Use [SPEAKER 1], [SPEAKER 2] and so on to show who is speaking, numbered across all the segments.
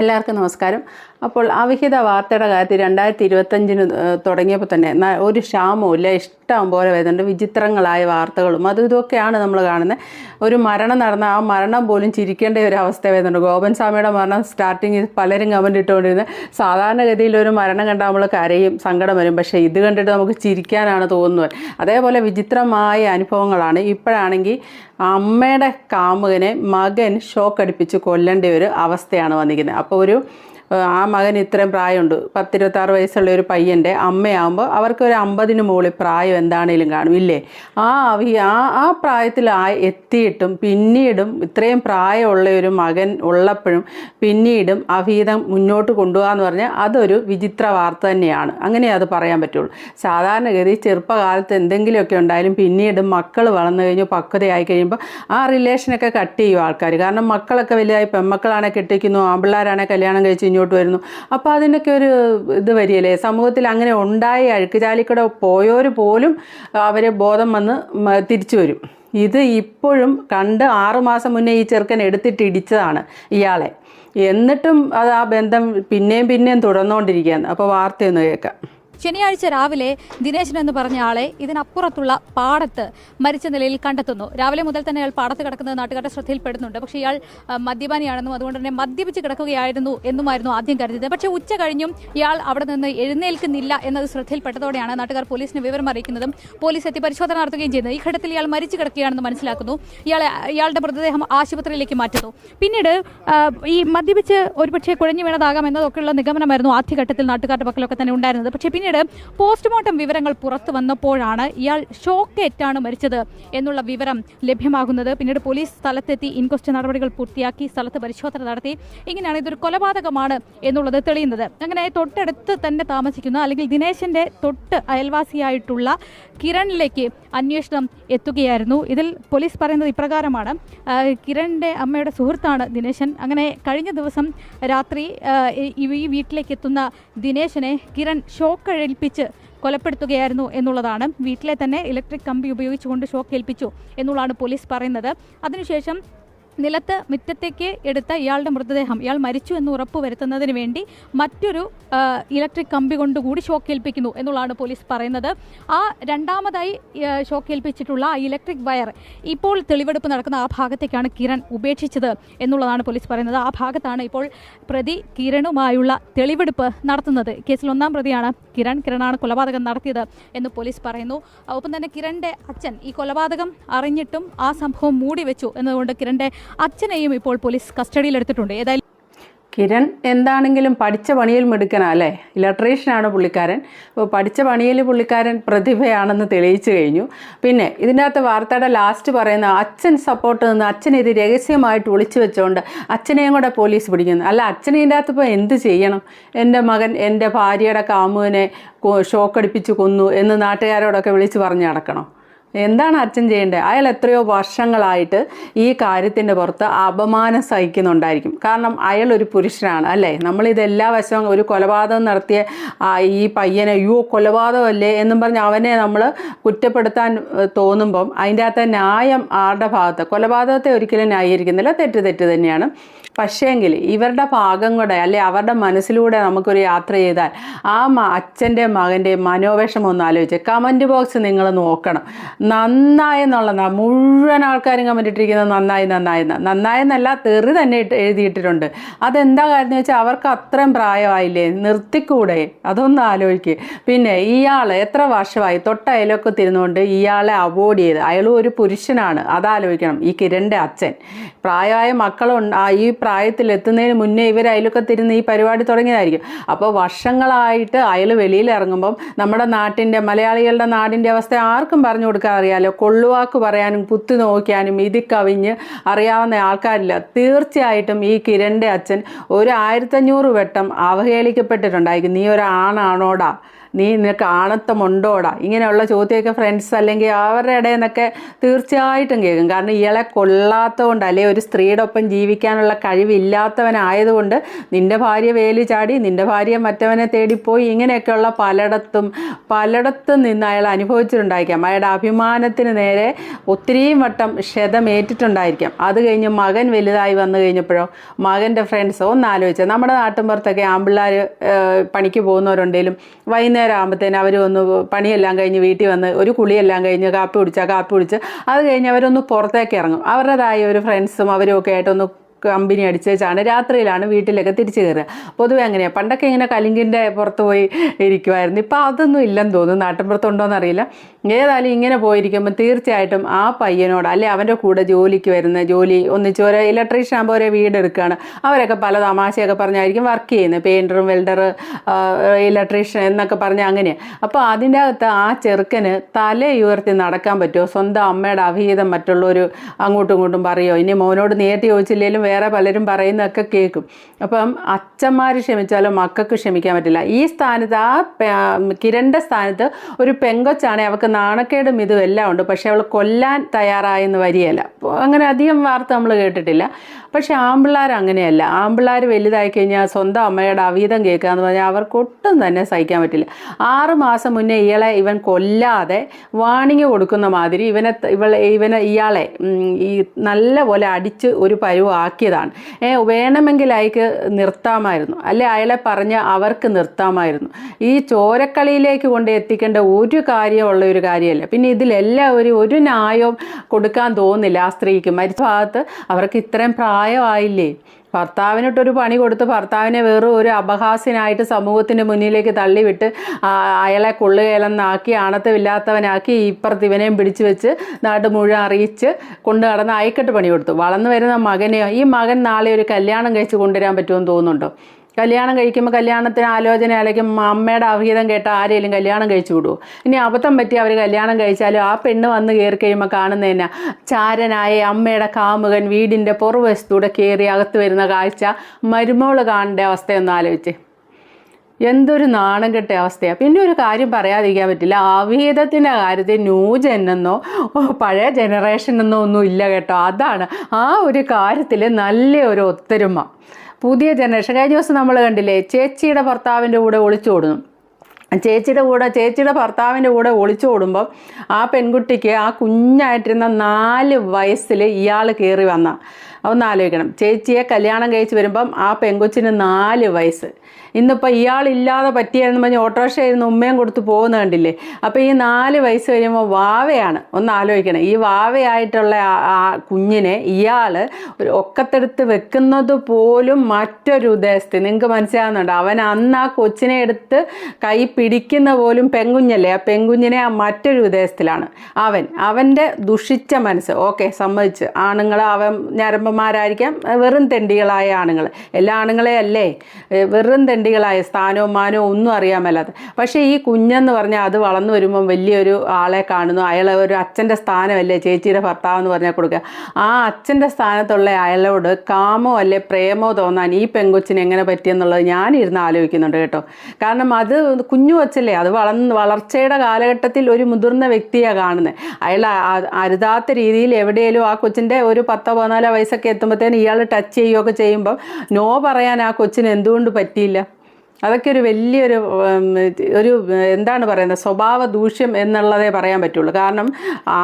[SPEAKER 1] എല്ലാവർക്കും നമസ്കാരം. അപ്പോൾ അവിഹിത വാർത്തയുടെ കാര്യത്തിൽ രണ്ടായിരത്തി ഇരുപത്തഞ്ചിന് തുടങ്ങിയപ്പോൾ തന്നെ ഒരു ക്ഷാമവും ഇല്ല. ഇഷ്ടം പോലെ വരുന്നുണ്ട് വിചിത്രങ്ങളായ വാർത്തകളും. അതും ഇതൊക്കെയാണ് നമ്മൾ കാണുന്നത് ഒരു മരണം നടന്ന ആ മരണം പോലും ചിരിക്കേണ്ട ഒരു അവസ്ഥ വരുന്നുണ്ട് ഗോപൻ സ്വാമിയുടെ മരണം സ്റ്റാർട്ടിങ്ങിൽ പലരും കമന്റ് ഇട്ടുകൊണ്ടിരുന്നത് സാധാരണഗതിയിൽ ഒരു മരണം കണ്ടാൽ നമ്മൾ കരയും സങ്കടം വരും. പക്ഷേ ഇത് കണ്ടിട്ട് നമുക്ക് ചിരിക്കാനാണ് തോന്നുന്നത്. അതേപോലെ വിചിത്രമായ അനുഭവങ്ങളാണ്. ഇപ്പോഴാണെങ്കിൽ അമ്മയുടെ കാമുകനെ മകൻ ഷോക്ക് അടിപ്പിച്ച് കൊല്ലേണ്ട ഒരു അവസ്ഥയാണ് വന്നിരിക്കുന്നത്. അപ്പോൾ ഒരു ആ മകൻ ഇത്രയും പ്രായമുണ്ട്. പത്തിരുപത്താറ് വയസ്സുള്ള ഒരു പയ്യന്റെ അമ്മയാകുമ്പോൾ അവർക്ക് ഒരു അമ്പതിന് മുകളിൽ പ്രായം എന്താണേലും കാണും ഇല്ലേ? ആ അവി ആ ആ പ്രായത്തിൽ ആ എത്തിയിട്ടും പിന്നീടും ഇത്രയും പ്രായമുള്ള ഒരു മകൻ ഉള്ളപ്പോഴും പിന്നീടും അഭീതം മുന്നോട്ട് കൊണ്ടുപോകാന്ന് പറഞ്ഞാൽ അതൊരു വിചിത്ര വാർത്ത തന്നെയാണ്. അങ്ങനെ അത് പറയാൻ പറ്റുള്ളൂ. സാധാരണഗതി ചെറുപ്പകാലത്ത് എന്തെങ്കിലുമൊക്കെ ഉണ്ടായാലും പിന്നീട് മക്കൾ വളർന്നു കഴിഞ്ഞു പക്വതയായി കഴിയുമ്പോൾ ആ റിലേഷനൊക്കെ കട്ട് ചെയ്യും ആൾക്കാർ കാരണം മക്കളൊക്കെ വലിയ പെൺമക്കളാണെ കെട്ടിക്കുന്നു ആമ്പിള്ളേരാണെ കല്യാണം കഴിച്ച് ഇങ്ങോട്ട് വരുന്നു. അപ്പോൾ അതിനൊക്കെ ഒരു ഇത് വരികയല്ലേ? സമൂഹത്തിൽ അങ്ങനെ ഉണ്ടായി അഴുക്കുചാലിക്കൂടെ പോയവർ പോലും അവരെ ബോധം വന്ന് തിരിച്ചു വരും. ഇത് ഇപ്പോഴും കണ്ട് ആറുമാസം മുന്നേ ഈ ചെറുക്കൻ എടുത്തിട്ട് ഇടിച്ചതാണ് ഇയാളെ. എന്നിട്ടും അത് ആ ബന്ധം പിന്നെയും പിന്നെയും തുടർന്നുകൊണ്ടിരിക്കുകയാണ്. അപ്പോൾ വാർത്തയൊന്ന് കേൾക്കാം.
[SPEAKER 2] ശനിയാഴ്ച രാവിലെ ദിനേശൻ എന്ന് പറഞ്ഞ ആളെ ഇതിനപ്പുറത്തുള്ള പാടത്ത് മരിച്ച നിലയിൽ കണ്ടെത്തുന്നു. രാവിലെ മുതൽ തന്നെ അയാൾ പാടത്ത് കിടക്കുന്നത് നാട്ടുകാരുടെ ശ്രദ്ധയിൽപ്പെടുന്നുണ്ട്. പക്ഷേ ഇയാൾ മദ്യപാനിയാണെന്നും അതുകൊണ്ട് തന്നെ മദ്യപിച്ച് കിടക്കുകയായിരുന്നു എന്നുമായിരുന്നു ആദ്യം കരുതിയത്. പക്ഷേ ഉച്ച കഴിഞ്ഞും ഇയാൾ അവിടെ നിന്ന് എഴുന്നേൽക്കുന്നില്ല എന്നത് ശ്രദ്ധയിൽപ്പെട്ടതോടെയാണ് നാട്ടുകാർ പോലീസിന് വിവരം അറിയിക്കുന്നതും പോലീസ് എത്തി പരിശോധന നടത്തുകയും ചെയ്യുന്നത്. ഈ ഘട്ടത്തിൽ ഇയാൾ മരിച്ചു കിടക്കുകയാണെന്ന് മനസ്സിലാക്കുന്നു. ഇയാളെ ഇയാളുടെ മൃതദേഹം ആശുപത്രിയിലേക്ക് മാറ്റുന്നു. പിന്നീട് ഈ മദ്യപിച്ച് ഒരുപക്ഷെ കുഴഞ്ഞു വീണതാകാം എന്നതൊക്കെയുള്ള നിഗമനമായിരുന്നു ആദ്യഘട്ടത്തിൽ നാട്ടുകാരുടെ പക്കലൊക്കെ തന്നെ ഉണ്ടായിരുന്നത്. പക്ഷേ പിന്നീട് പോസ്റ്റ്മോർട്ടം വിവരങ്ങൾ പുറത്തു വന്നപ്പോഴാണ് ഇയാൾ ഷോക്കേറ്റാണ് മരിച്ചത് എന്നുള്ള വിവരം ലഭ്യമാകുന്നത്. പിന്നീട് പോലീസ് സ്ഥലത്തെത്തി ഇൻക്വസ്റ്റ് നടപടികൾ പൂർത്തിയാക്കി സ്ഥലത്ത് പരിശോധന നടത്തി. ഇങ്ങനെയാണ് ഇതൊരു കൊലപാതകമാണ് എന്നുള്ളത് തെളിയുന്നത്. അങ്ങനെ തൊട്ടടുത്ത് തന്നെ താമസിക്കുന്ന അല്ലെങ്കിൽ ദിനേശന്റെ തൊട്ട് അയൽവാസിയായിട്ടുള്ള കിരണിലേക്ക് അന്വേഷണം എത്തുകയായിരുന്നു. ഇതിൽ പോലീസ് പറയുന്നത് ഇപ്രകാരമാണ്. കിരണിന്റെ അമ്മയുടെ സുഹൃത്താണ് ദിനേശൻ. അങ്ങനെ കഴിഞ്ഞ ദിവസം രാത്രി ഈ വീട്ടിലേക്ക് എത്തുന്ന ദിനേശനെ കിരൺ ഷോക്ക് ഏൽപ്പിച്ച് കൊലപ്പെടുത്തുകയായിരുന്നു എന്നുള്ളതാണ്. വീട്ടിലെ തന്നെ ഇലക്ട്രിക് കമ്പി ഉപയോഗിച്ചുകൊണ്ട് ഷോക്ക് ഏൽപ്പിച്ചു എന്നുള്ളതാണ് പോലീസ് പറയുന്നത്. അതിനുശേഷം നിലത്ത് മുറ്റത്തേക്ക് എടുത്ത ഇയാളുടെ മൃതദേഹം. ഇയാൾ മരിച്ചു എന്ന് ഉറപ്പ് വരുത്തുന്നതിന് വേണ്ടി മറ്റൊരു ഇലക്ട്രിക് കമ്പി കൊണ്ടുകൂടി ഷോക്ക് ഏൽപ്പിക്കുന്നു എന്നുള്ളതാണ് പോലീസ് പറയുന്നത്. ആ രണ്ടാമതായി ഷോക്കേൽപ്പിച്ചിട്ടുള്ള ആ ഇലക്ട്രിക് വയർ ഇപ്പോൾ തെളിവെടുപ്പ് നടക്കുന്ന ആ ഭാഗത്തേക്കാണ് കിരൺ ഉപേക്ഷിച്ചത് എന്നുള്ളതാണ് പോലീസ് പറയുന്നത്. ആ ഭാഗത്താണ് ഇപ്പോൾ പ്രതി കിരണുമായുള്ള തെളിവെടുപ്പ് നടത്തുന്നത്. കേസിൽ ഒന്നാം പ്രതിയാണ് കിരൺ. കിരണാണ് കൊലപാതകം നടത്തിയത് എന്ന് പോലീസ് പറയുന്നു. ഒപ്പം തന്നെ കിരണിന്റെ അച്ഛൻ ഈ കൊലപാതകം അറിഞ്ഞിട്ടും ആ സംഭവം മൂടി വെച്ചു എന്നതുകൊണ്ട് കിരണിന്റെ അച്ഛനെയും ഇപ്പോൾ പോലീസ് കസ്റ്റഡിയിലെടുത്തിട്ടുണ്ട്. ഏതായാലും
[SPEAKER 1] കിരൺ എന്താണെങ്കിലും പഠിച്ച പണിയിൽ മിടുക്കനാ അല്ലേ? ഇലക്ട്രീഷ്യനാണ് പുള്ളിക്കാരൻ. അപ്പോൾ പഠിച്ച പണിയിൽ പുള്ളിക്കാരൻ പ്രതിഭയാണെന്ന് തെളിയിച്ചു കഴിഞ്ഞു. പിന്നെ ഇതിന്റെ അകത്ത് വാർത്തയുടെ ലാസ്റ്റ് പറയുന്ന അച്ഛൻ സപ്പോർട്ട് നിന്ന് അച്ഛൻ ഇത് രഹസ്യമായിട്ട് ഒളിച്ചു വെച്ചുകൊണ്ട് അച്ഛനെയും കൂടെ പോലീസ് പിടിക്കുന്നു. അല്ല അച്ഛനെ ഇതിന്റെ അകത്ത് ഇപ്പോൾ എന്ത് ചെയ്യണം? എന്റെ മകൻ എന്റെ ഭാര്യയുടെ കാമുവിനെ ഷോക്കടിപ്പിച്ച് കൊന്നു എന്ന് നാട്ടുകാരോടൊക്കെ വിളിച്ച് പറഞ്ഞു നടക്കണം? എന്താണ് അച്ഛൻ ചെയ്യേണ്ടത്? അയാൾ എത്രയോ വർഷങ്ങളായിട്ട് ഈ കാര്യത്തിന്റെ പുറത്ത് അപമാനം സഹിക്കുന്നുണ്ടായിരിക്കും. കാരണം അയാൾ ഒരു പുരുഷനാണ് അല്ലേ? നമ്മളിത് എല്ലാ വശവും ഒരു കൊലപാതകം നടത്തിയ ഈ പയ്യനെ അയ്യോ കൊലപാതകമല്ലേ എന്നും പറഞ്ഞ് അവനെ നമ്മൾ കുറ്റപ്പെടുത്താൻ തോന്നുമ്പം അതിന്റെ അകത്തെ ന്യായം ആരുടെ ഭാഗത്ത്? കൊലപാതകത്തെ ഒരിക്കലും ന്യായീകരിക്കുന്നില്ല. തെറ്റ് തെറ്റ് തന്നെയാണ്. പക്ഷേങ്കിൽ ഇവരുടെ ഭാഗം കൂടെ അല്ലെ അവരുടെ മനസ്സിലൂടെ നമുക്കൊരു യാത്ര ചെയ്താൽ ആ അച്ഛന്റെ മകന്റെ മനോവേഷം ഒന്ന് ആലോചിച്ച്. കമന്റ് ബോക്സ് നിങ്ങൾ നോക്കണം. നന്നായി എന്നുള്ളതാ മുഴുവൻ ആൾക്കാരും ഇട്ടിരിക്കുന്നത് നന്നായി നന്നായി. നന്നായി എന്നല്ല തെറി തന്നെ ഇട്ട് എഴുതിയിട്ടിട്ടുണ്ട്. അതെന്താ കാര്യം വെച്ചാൽ അവർക്ക് അത്രയും പ്രായമായില്ലേ? നിർത്തിക്കൂടെ? അതൊന്ന് ആലോചിക്കുക പിന്നെ ഇയാൾ എത്ര വർഷമായി തൊട്ട അയലൊക്കെ തിരുന്നുകൊണ്ട് ഇയാളെ അവോയ്ഡ് ചെയ്ത് അയാളും ഒരു പുരുഷനാണ്. അതാലോചിക്കണം. ഈ കിരണിന്റെ അച്ഛൻ. പ്രായമായ മക്കളുണ്ട് ഈ പ്രായത്തിൽ എത്തുന്നതിന് മുന്നേ ഇവർ അയലൊക്കെ തിരുന്ന് ഈ പരിപാടി തുടങ്ങിയതായിരിക്കും. അപ്പോൾ വർഷങ്ങളായിട്ട് അയൽ വെളിയിൽ ഇറങ്ങുമ്പം നമ്മുടെ നാട്ടിന്റെ മലയാളികളുടെ നാടിന്റെ അവസ്ഥ ആർക്കും പറഞ്ഞു കൊടുക്കാൻ അറിയാലോ കൊള്ളുവാക്ക് പറയാനും കുത്തി നോക്കിയാനും ഇതി കവിഞ്ഞ് അറിയാവുന്ന ആൾക്കാരില്ല. തീർച്ചയായിട്ടും ഈ കിരണിന്റെ അച്ഛൻ ഒരു ആയിരത്തഞ്ഞൂറ് വട്ടം അവഹേളിക്കപ്പെട്ടിട്ടുണ്ടായിരിക്കും. നീ ഒരു ആണാണോടാ നീ നിനക്ക് ആണത്തമുണ്ടോടാ? ഇങ്ങനെയുള്ള ചോദ്യമൊക്കെ ഫ്രണ്ട്സ് അല്ലെങ്കിൽ അവരുടെ ഇടയിൽ നിന്നൊക്കെ തീർച്ചയായിട്ടും കേൾക്കും. കാരണം ഇയാളെ കൊള്ളാത്തതുകൊണ്ട് അല്ലെ ഒരു സ്ത്രീയുടെ ഒപ്പം ജീവിക്കാനുള്ള കഴിവില്ലാത്തവനായതുകൊണ്ട് നിന്റെ ഭാര്യ വേലി ചാടി നിന്റെ ഭാര്യ മറ്റവനെ തേടിപ്പോയി ഇങ്ങനെയൊക്കെയുള്ള പലയിടത്തും പലയിടത്തും നിന്ന് അയാൾ അനുഭവിച്ചിട്ടുണ്ടായിരിക്കാം. അയാളുടെ അഭിമാനത്തിന് നേരെ ഒത്തിരിയും വട്ടം ക്ഷതമേറ്റിട്ടുണ്ടായിരിക്കാം. അത് കഴിഞ്ഞ് മകൻ വലുതായി വന്നു കഴിഞ്ഞപ്പോഴോ മകന്റെ ഫ്രണ്ട്സ് ഒന്ന് ആലോചിച്ചത് നമ്മുടെ നാട്ടിൻപുറത്തൊക്കെ ആമ്പിള്ളേർ പണിക്ക് പോകുന്നവരുണ്ടെങ്കിലും വൈകുന്നേരം ആകുമ്പോഴത്തേനും അവർ ഒന്ന് പണിയെല്ലാം കഴിഞ്ഞ് വീട്ടിൽ വന്ന് ഒരു കുളിയെല്ലാം കഴിഞ്ഞ് കാപ്പി കുടിച്ചാൽ കാപ്പി കുടിച്ച് അത് കഴിഞ്ഞ് അവരൊന്ന് പുറത്തേക്ക് ഇറങ്ങും. അവരുടേതായ ഒരു ഫ്രണ്ട്സും അവരും ഒക്കെ ആയിട്ടൊന്ന് കമ്പനി അടിച്ചേച്ചാണ് രാത്രിയിലാണ് വീട്ടിലൊക്കെ തിരിച്ചു കയറുക പൊതുവെ അങ്ങനെയാണ് പണ്ടൊക്കെ ഇങ്ങനെ കലിങ്കിന്റെ പുറത്ത് പോയി ഇരിക്കുമായിരുന്നു ഇപ്പോൾ അതൊന്നും ഇല്ലെന്ന് തോന്നുന്നു. നാട്ടിൻപുറത്തുണ്ടോയെന്ന് അറിയില്ല. ഏതായാലും ഇങ്ങനെ പോയിരിക്കുമ്പോൾ തീർച്ചയായിട്ടും ആ പയ്യനോട് അല്ലെ അവന്റെ കൂടെ ജോലിക്ക് വരുന്ന ജോലി ഒന്നിച്ച് ഓരോ ഇലക്ട്രീഷ്യൻ ആകുമ്പോൾ ഓരോ വീട് എടുക്കുകയാണ് അവരൊക്കെ പല തമാശയൊക്കെ പറഞ്ഞായിരിക്കും വർക്ക് ചെയ്യുന്നത്. പെയിന്ററും വെൽഡർ ഇലക്ട്രീഷ്യൻ എന്നൊക്കെ പറഞ്ഞ് അങ്ങനെയാണ് അപ്പോൾ അതിന്റെ അകത്ത് ആ ചെറുക്കന് തലയുയർത്തി നടക്കാൻ പറ്റുമോ? സ്വന്തം അമ്മയുടെ അഭിഹിതം മറ്റുള്ളവർ അങ്ങോട്ടും ഇങ്ങോട്ടും പറയുമോ ഇനി മോനോട് നേരിട്ട് ചോദിച്ചില്ലെങ്കിലും വേറെ പലരും പറയുന്നതൊക്കെ കേൾക്കും. അപ്പം അച്ഛന്മാർ ക്ഷമിച്ചാലും മക്കൾക്ക് ക്ഷമിക്കാൻ പറ്റില്ല. ഈ സ്ഥാനത്ത് ആ കിരണ്ട സ്ഥാനത്ത് ഒരു പെങ്കൊച്ചാണ് അവൾക്ക് നാണക്കേടും ഇതും എല്ലാം ഉണ്ട്. പക്ഷേ അവൾ കൊല്ലാൻ തയ്യാറായെന്ന് വരികയല്ല. അങ്ങനെ അധികം വാർത്ത നമ്മൾ കേട്ടിട്ടില്ല. പക്ഷെ ആമ്പിള്ളേർ അങ്ങനെയല്ല. ആമ്പിള്ളേർ വലുതായി കഴിഞ്ഞാൽ സ്വന്തം അമ്മയുടെ അവീതം കേൾക്കുക എന്ന് പറഞ്ഞാൽ അവർക്ക് ഒട്ടും തന്നെ സഹിക്കാൻ പറ്റില്ല. ആറ് മാസം മുന്നേ ഇയാളെ ഇവൻ കൊല്ലാതെ വാണിങ് കൊടുക്കുന്ന മാതിരി ഇവനെ ഇവളെ ഇവനെ ഇയാളെ ഈ നല്ല പോലെ അടിച്ച് ഒരു പരുവാക്കിയതാണ് ഏ വേണമെങ്കിൽ അയക്ക് നിർത്താമായിരുന്നു. അല്ലെ അയാളെ പറഞ്ഞ് അവർക്ക് നിർത്താമായിരുന്നു. ഈ ചോരക്കളിയിലേക്ക് കൊണ്ട് എത്തിക്കേണ്ട ഒരു കാര്യമുള്ള ഒരു കാര്യമല്ല. പിന്നെ ഇതിലെല്ലാം ഒരു ഒരു ന്യായവും കൊടുക്കാൻ തോന്നുന്നില്ല ആ സ്ത്രീക്ക് മരിച്ച ഭാഗത്ത് അവർക്ക് ഇത്രയും പ്രായമായില്ലേ? ഭർത്താവിനൊട്ടൊരു പണി കൊടുത്ത് ഭർത്താവിനെ വെറും ഒരു അപഹാസ്യനായിട്ട് സമൂഹത്തിന്റെ മുന്നിലേക്ക് തള്ളിവിട്ട് ആ, അയാളെ കൊള്ളുകയിലെന്നാക്കി ആണത്തമില്ലാത്തവനാക്കി ഇപ്പുറത്ത് ഇവനെയും പിടിച്ചു വെച്ച് നാട്ട് മുഴുവൻ അറിയിച്ച് കൊണ്ട് നടന്ന് അയക്കെട്ട് പണി കൊടുത്തു വളർന്നു വരുന്ന മകനെയോ ഈ മകൻ നാളെ ഒരു കല്യാണം കഴിച്ച് കൊണ്ടുവരാൻ പറ്റുമെന്ന് തോന്നുന്നുണ്ടോ? കല്യാണം കഴിക്കുമ്പോൾ കല്യാണത്തിന് ആലോചന അല്ലെങ്കിൽ അമ്മയുടെ അഭിഹിതം കേട്ട ആരെങ്കിലും കല്യാണം കഴിച്ചു വിടുമോ ഇനി അബദ്ധം പറ്റി അവർ കല്യാണം കഴിച്ചാലും ആ പെണ്ണ് വന്ന് കയറി കഴിയുമ്പോൾ കാണുന്നതന്നെ ചാരനായ അമ്മയുടെ കാമുകൻ വീടിന്റെ പുറവശത്തൂടെ കയറി അകത്ത് വരുന്ന കാഴ്ച മരുമോൾ കാണേണ്ട അവസ്ഥയൊന്ന് ആലോചിച്ച്. എന്തൊരു നാണം കെട്ട അവസ്ഥയാണ് പിന്നെ ഒരു കാര്യം പറയാതിരിക്കാൻ പറ്റില്ല. അവിഹിതത്തിന്റെ കാര്യത്തിൽ ന്യൂ ജെന്നെന്നോ പഴയ ജനറേഷൻ എന്നോ ഒന്നും ഇല്ല കേട്ടോ. അതാണ് ആ ഒരു കാര്യത്തിൽ നല്ല ഒരു ഒത്തൊരുമ. പുതിയ ജനറേഷൻ കഴിഞ്ഞ ദിവസം നമ്മൾ കണ്ടില്ലേ ചേച്ചിയുടെ ഭർത്താവിന്റെ കൂടെ ഒളിച്ചോടുന്നു ചേച്ചിയുടെ കൂടെ ചേച്ചിയുടെ ഭർത്താവിന്റെ കൂടെ ഒളിച്ചോടുമ്പം ആ പെൺകുട്ടിക്ക് ആ കുഞ്ഞായിട്ടിരുന്ന നാല് വയസ്സിൽ ഇയാൾ കയറി വന്ന. ഒന്ന് ആലോചിക്കണം ചേച്ചിയെ കല്യാണം കഴിച്ച് വരുമ്പം ആ പെങ്കൊച്ചിന് നാല് വയസ്സ്. ഇന്നിപ്പോൾ ഇയാളില്ലാതെ പറ്റിയെന്ന് പറഞ്ഞ് ഓട്ടോറിക്ഷയിരുന്ന് ഉമ്മയും കൊടുത്ത് പോകുന്ന കണ്ടില്ലേ? അപ്പോൾ ഈ നാല് വയസ്സ് കഴിയുമ്പോൾ വാവയാണ്. ഒന്ന് ആലോചിക്കണം ഈ വാവയായിട്ടുള്ള ആ- കുഞ്ഞിനെ ഇയാൾ ഒരു ഒക്കത്തെടുത്ത് വെക്കുന്നത് പോലും മറ്റൊരു ഉദ്ദേശത്തിൽ നിങ്ങൾക്ക് മനസ്സിലാകുന്നുണ്ട് അവൻ അന്ന് ആ കൊച്ചിനെ എടുത്ത് കൈ പിടിക്കുന്ന പോലും പെങ്കുഞ്ഞല്ലേ? ആ പെങ്കുഞ്ഞിനെ ആ മറ്റൊരു ഉദ്ദേശത്തിലാണ്. അവൻ അവന്റെ ദുഷിച്ച മനസ്സ്. ഓക്കെ സമ്മതിച്ച്. ആണുങ്ങൾ അവൻ ഞരമ്പന്മാരായിരിക്കാം വെറും തെണ്ടികളായ ആണുങ്ങൾ. എല്ലാ ആണുങ്ങളെ അല്ലേ? വെറും തെണ്ടികളായ സ്ഥാനവും മാനവും ഒന്നും അറിയാൻ മേലാത്ത. പക്ഷേ ഈ കുഞ്ഞെന്ന് പറഞ്ഞാൽ അത് വളർന്നു വരുമ്പം വലിയൊരു ആളെ കാണുന്നു. അയാളെ ഒരു അച്ഛന്റെ സ്ഥാനമല്ലേ? ചേച്ചിയുടെ ഭർത്താവ് എന്ന് പറഞ്ഞാൽ കൊടുക്കുക. ആ അച്ഛന്റെ സ്ഥാനത്തുള്ള അയാളോട് കാമോ അല്ലെ പ്രേമോ തോന്നാൻ ഈ പെങ്കൊച്ചിന് എങ്ങനെ പറ്റിയെന്നുള്ളത് ഞാനിരുന്ന് ആലോചിക്കുന്നുണ്ട് കേട്ടോ. കാരണം അത് കുഞ്ഞു വച്ചല്ലേ അത് വളർന്ന് വളർച്ചയുടെ കാലഘട്ടത്തിൽ ഒരു മുതിർന്ന വ്യക്തിയാണ് കാണുന്നത്. അയാൾ അരുതാത്ത രീതിയിൽ എവിടെയെങ്കിലും ആ കൊച്ചിന്റെ ഒരു പത്തോ പതിനാലോ വയസ്സൊക്കെ എത്തുമ്പോഴത്തേന് ഇയാൾ ടച്ച് ചെയ്യുകയൊക്കെ ചെയ്യുമ്പം നോ പറയാൻ ആ കൊച്ചിന് എന്തുകൊണ്ട് പറ്റിയില്ല? അതൊക്കെ ഒരു വലിയൊരു ഒരു എന്താണ് പറയുന്നത് സ്വഭാവ ദൂഷ്യം എന്നുള്ളതേ പറയാൻ പറ്റുള്ളൂ. കാരണം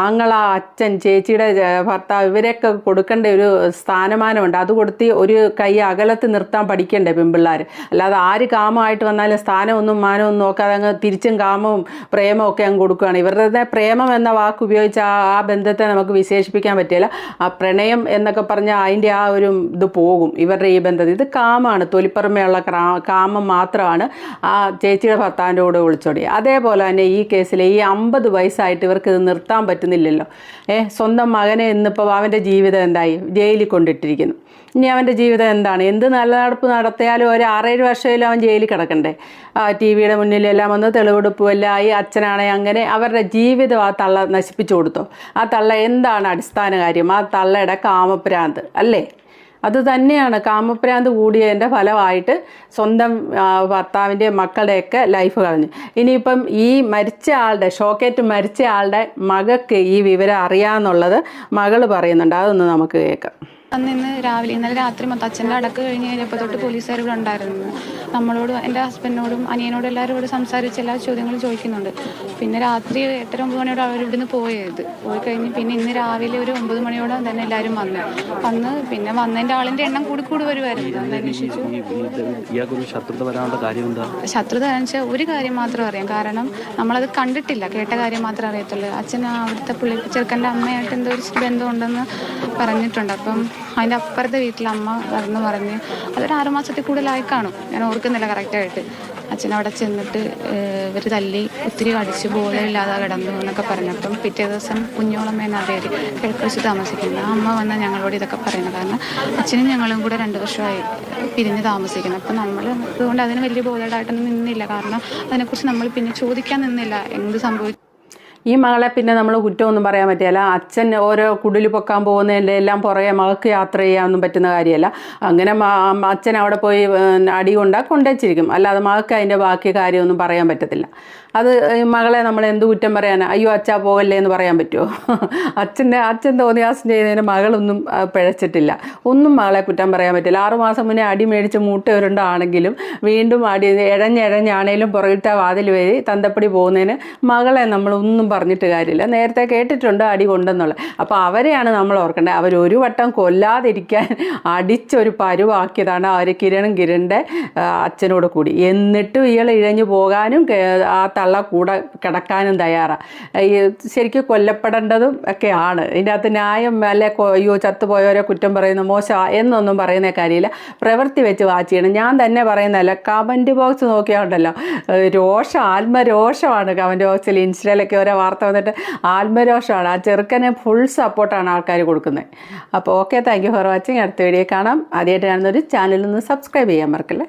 [SPEAKER 1] ആങ്ങള അച്ഛൻ ചേച്ചിയുടെ ഭർത്താവ് ഇവരെയൊക്കെ കൊടുക്കേണ്ട ഒരു സ്ഥാനമാനമുണ്ട്. അത് കൊടുത്ത് ഒരു കൈ അകലത്ത് നിർത്താൻ പഠിക്കണ്ടേ പെൺപിള്ളേർ അല്ലാതെ ആര് കാമമായിട്ട് വന്നാലും സ്ഥാനമൊന്നും മാനമൊന്നും നോക്കാതെ അങ്ങ് തിരിച്ചും കാമവും പ്രേമവും ഒക്കെ അങ്ങ് കൊടുക്കുകയാണ് ഇവരുടെ പ്രേമം എന്ന വാക്ക് ഉപയോഗിച്ച് ആ ആ ബന്ധത്തെ നമുക്ക് വിശേഷിപ്പിക്കാൻ പറ്റില്ല. ആ പ്രണയം എന്നൊക്കെ പറഞ്ഞാൽ അതിന്റെ ആ ഒരു ഇത് പോകും. ഇവരുടെ ഈ ബന്ധത്തിൽ. ഇത് കാമാണ്. തൊലിപ്പുറമേയുള്ള കാമം മാത്രമാണ് ആ ചേച്ചിയുടെ ഭർത്താവിന്റെ കൂടെ ഒളിച്ചോടി അതേപോലെ തന്നെ ഈ കേസിൽ ഈ അമ്പത് വയസ്സായിട്ട് ഇവർക്ക് ഇത് നിർത്താൻ പറ്റുന്നില്ലല്ലോ. ഏ സ്വന്തം മകനെ ഇന്നിപ്പോൾ അവന്റെ ജീവിതം എന്തായി? ജയിലിൽ കൊണ്ടിട്ടിരിക്കുന്നു. ഇനി അവന്റെ ജീവിതം എന്താണ്? എന്ത് നല്ല നടപ്പ് നടത്തിയാലും ഒരു ആറേഴ് വർഷമെങ്കിലും അവൻ ജയിലിൽ കിടക്കണ്ടേ? ടി വിയുടെ മുന്നിലെല്ലാം വന്ന് തെളിവെടുപ്പും എല്ലാം ആയി അച്ഛനാണെ അങ്ങനെ അവരുടെ ജീവിതം ആ തള്ള നശിപ്പിച്ചു കൊടുത്തോ. ആ തള്ള എന്താണ് അടിസ്ഥാന കാര്യം? ആ തള്ളയുടെ കാമഭ്രാന്ത് അല്ലേ? അത് തന്നെയാണ്. കാമപ്രാന്ത് കൂടിയതിന്റെ ഫലമായിട്ട് സ്വന്തം ഭർത്താവിന്റെ മക്കളുടെയൊക്കെ ലൈഫ് കളഞ്ഞു. ഇനിയിപ്പം ഈ മരിച്ച ആളുടെ ഷോക്കേറ്റ് മരിച്ച ആളുടെ മകൾക്ക് ഈ വിവരം അറിയാമെന്നുള്ളത് മകൾ പറയുന്നുണ്ട്. അതൊന്ന് നമുക്ക് കേൾക്കാം.
[SPEAKER 3] അന്ന് ഇന്ന് രാവിലെ ഇന്നലെ രാത്രി മൊത്തം അച്ഛന്റെ അടക്ക് കഴിഞ്ഞ് കഴിഞ്ഞപ്പോൾ തൊട്ട് പോലീസുകാർ ഇവിടെ ഉണ്ടായിരുന്നു. നമ്മളോട് എന്റെ ഹസ്ബൻഡിനോടും അനിയനോടും എല്ലാവരും ഇവിടെ സംസാരിച്ച് എല്ലാ ചോദ്യങ്ങളും ചോദിക്കുന്നുണ്ട്. പിന്നെ രാത്രി എട്ടര ഒമ്പത് മണിയോടെ അവർ ഇവിടുന്ന് പോയത്. പോയി കഴിഞ്ഞ് പിന്നെ ഇന്ന് രാവിലെ ഒരു ഒമ്പത് മണിയോടെ തന്നെ എല്ലാവരും വന്നു. വന്ന് പിന്നെ വന്നതിന്റെ ആളിന്റെ എണ്ണം കൂടി കൂടി വരുമായിരുന്നു. അന്വേഷിച്ചു?
[SPEAKER 4] ശത്രുത
[SPEAKER 3] വെച്ചാൽ ഒരു കാര്യം മാത്രം അറിയാം. കാരണം നമ്മളത് കണ്ടിട്ടില്ല. കേട്ട കാര്യം മാത്രമേ അറിയത്തുള്ളൂ. അച്ഛൻ അവിടുത്തെ പുള്ളി ചെറുക്കന്റെ അമ്മയായിട്ട് എന്തോ ഒരു ബന്ധമുണ്ടെന്ന് പറഞ്ഞിട്ടുണ്ട്. അപ്പം അതിന്റെ അപ്പുറത്തെ വീട്ടിൽ അമ്മ പറഞ്ഞു പറഞ്ഞ് അതൊരു ആറുമാസത്തിൽ കൂടുതലായി കാണും. ഞാൻ ഓർക്കുന്നില്ല കറക്റ്റായിട്ട് അച്ഛൻ അവിടെ ചെന്നിട്ട് ഇവർ തല്ലി ഒത്തിരി അടിച്ച് ബോധമില്ലാതെ കിടന്നു എന്നൊക്കെ പറഞ്ഞപ്പം പിറ്റേ ദിവസം കുഞ്ഞോളമ്മ എന്ന പേര് കിഴക്കുവശത്ത് താമസിക്കുന്നത് ആ അമ്മ വന്ന് ഞങ്ങളോട് ഇതൊക്കെ പറയുന്നത്. കാരണം അച്ഛനും ഞങ്ങളും കൂടെ രണ്ട് വർഷമായി പിരിഞ്ഞ് താമസിക്കുന്നത് അപ്പം നമ്മൾ അതുകൊണ്ട് അതിന് വലിയ ബോധമായിട്ടൊന്നും നിന്നില്ല. കാരണം അതിനെക്കുറിച്ച് നമ്മൾ പിന്നെ ചോദിക്കാൻ നിന്നില്ല. എന്ത് സംഭവിച്ചു
[SPEAKER 1] ഈ മകളെ പിന്നെ നമ്മൾ കുറ്റമൊന്നും പറയാൻ പറ്റില്ല. അച്ഛൻ ഓരോ കുടിൽ പൊക്കാൻ പോകുന്നതിന്റെ എല്ലാം പുറകെ മകൾക്ക് യാത്ര ചെയ്യാനൊന്നും പറ്റുന്ന കാര്യമല്ല. അങ്ങനെ അച്ഛൻ അവിടെ പോയി അടി കൊണ്ടാ കൊണ്ടുവച്ചിരിക്കും അല്ലാതെ മകൾക്ക് അതിന്റെ ബാക്കി കാര്യമൊന്നും പറയാൻ പറ്റത്തില്ല. അത് മകളെ നമ്മൾ എന്ത് കുറ്റം പറയാനാ? അയ്യോ അച്ഛാ പോകല്ലേ എന്ന് പറയാൻ പറ്റുമോ അച്ഛന്റെ അച്ഛൻ തോന്നിയാസം ചെയ്തതിന് മകളൊന്നും പിഴച്ചിട്ടില്ല. ഒന്നും മകളെ കുറ്റം പറയാൻ പറ്റില്ല. ആറുമാസം മുന്നേ അടി മേടിച്ച് മൂട്ടയുരുണ്ടാണെങ്കിലും വീണ്ടും അടി ഇഴഞ്ഞിഴഞ്ഞാണേലും പുറകിട്ട വാതിൽ വരി തന്തപ്പടി പോകുന്നതിന് മകളെ നമ്മൾ ഒന്നും പറഞ്ഞിട്ട് കാര്യമില്ല. നേരത്തെ കേട്ടിട്ടുണ്ട് അടി കൊണ്ടെന്നുള്ളത്. അപ്പോൾ അവരെയാണ് നമ്മൾ ഓർക്കേണ്ടത്. അവരൊരു വട്ടം കൊല്ലാതിരിക്കാൻ അടിച്ചൊരു പരുവാക്കിയതാണ് അവർ കിരണും കിരണിന്റെ അച്ഛനോട് കൂടി. എന്നിട്ടും ഇയാൾ ഇഴഞ്ഞു പോകാനും ആ തള്ള കൂടെ കിടക്കാനും തയ്യാറാണ് ഈ ശരിക്കും കൊല്ലപ്പെടേണ്ടതും ആണ്. ഇതിന്റെ അകത്ത് ന്യായം അല്ലെ അയ്യോ ചത്തുപോയവരെ കുറ്റം പറയുന്നു മോശം എന്നൊന്നും പറയുന്ന കാര്യമില്ല. പ്രവൃത്തി വെച്ച് വാച്ച് ചെയ്യണം. ഞാൻ തന്നെ പറയുന്നതല്ല കമന്റ് ബോക്സ് നോക്കിയാണ്ടല്ലോ. രോഷം ആത്മരോഷമാണ് കമന്റ് ബോക്സിൽ ഇൻസ്റ്റയിലൊക്കെ ഓരോ വാർത്ത വന്നിട്ട് ആത്മരോഷമാണ്. ആ ചെറുക്കനെ ഫുൾ സപ്പോർട്ടാണ് ആൾക്കാർ കൊടുക്കുന്നത്. അപ്പോൾ okay thank you for watching. അടുത്ത വീഡിയോ കാണാം. ആദ്യമായിട്ട് കാണുന്നൊരു ചാനലിൽ നിന്ന് സബ്സ്ക്രൈബ് ചെയ്യാൻ മറക്കല്ലേ.